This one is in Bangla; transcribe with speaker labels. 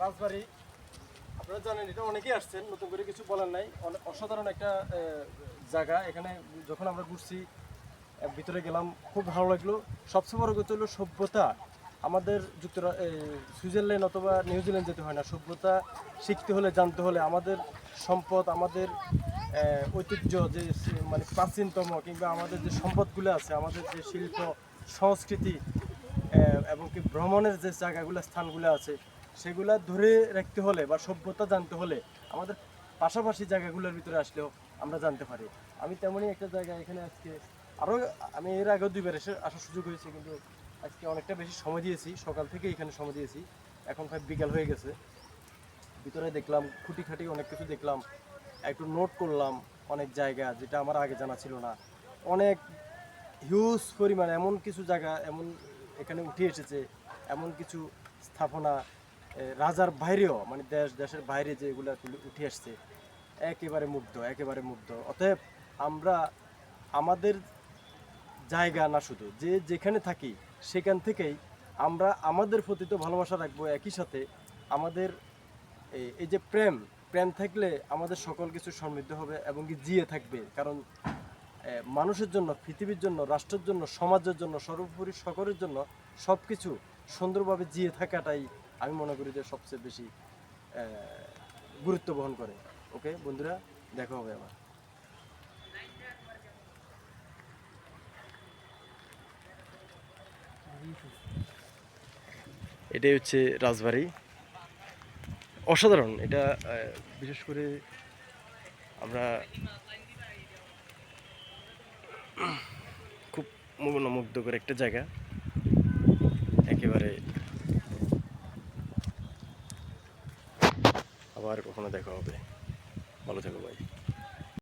Speaker 1: রাজবাড়ি। আপনারা জানেন, এটা অনেকেই আসছেন, নতুন করে কিছু বলার নাই। অসাধারণ একটা জায়গা। এখানে যখন আমরা ঘুরছি ভিতরে গেলাম, খুব ভালো লাগল। সবচেয়ে বড় কথা হলো সভ্যতা। আমাদের যুক্তরা সুইজারল্যান্ড অথবা নিউজিল্যান্ড যেতে হয় না। সভ্যতা শিখতে হলে, জানতে হলে আমাদের সম্পদ, আমাদের ঐতিহ্য যে মানে প্রাচীনতম কিংবা আমাদের যে সম্পদগুলো আছে, আমাদের যে শিল্প, সংস্কৃতি এবং কি ভ্রমণের যে জায়গাগুলো, স্থানগুলো আছে, সেগুলো ধরে রাখতে হলে বা সভ্যতা জানতে হলে আমাদের পাশাপাশি জায়গাগুলোর ভিতরে আসলেও আমরা জানতে পারি। আমি তেমনই একটা জায়গা এখানে আজকে আরও আমি এর আগেও দুইবার এসে আসার সুযোগ হয়েছে, কিন্তু আজকে অনেকটা বেশি সময় দিয়েছি। সকাল থেকে এখানে সময় দিয়েছি। এখন প্রায় বিকাল হয়ে গেছে। ভিতরে দেখলাম, খুঁটিখাটি অনেক কিছু দেখলাম, একটু নোট করলাম অনেক জায়গা যেটা আমার আগে জানা ছিল না। অনেক হিউজ পরিমাণ এমন কিছু জায়গা, এমন এখানে উঠে এসেছে এমন কিছু স্থাপনা রাজার বাইরেও মানে দেশ, দেশের বাইরে যে এগুলো উঠে আসছে, একেবারে মুগ্ধ একেবারে মুগ্ধ। অতএব আমরা, আমাদের জায়গা না শুধু, যে যেখানে থাকি, সেখান থেকেই আমরা আমাদের প্রতি তো ভালোবাসা রাখব একই সাথে আমাদের এই- যে প্রেম প্রেম থাকলে আমাদের সকল কিছু সমৃদ্ধ হবে এবং কি জিয়ে থাকবে। কারণ মানুষের জন্য, পৃথিবীর জন্য, রাষ্ট্রের জন্য, সমাজের জন্য, সর্বোপরি সকলের জন্য সব কিছু সুন্দরভাবে জিয়ে থাকাটাই আমি মনে করি যে সবচেয়ে বেশি গুরুত্ব বহন করে। ওকে, বন্ধুরা, দেখা হবে আবার। এটাই হচ্ছে রাজবাড়ি। অসাধারণ, এটা বিশেষ করে আমরা খুব মনোমুগ্ধকর একটা জায়গা। একেবারে আবার কখনো দেখা হবে। ভালো থাকো ভাই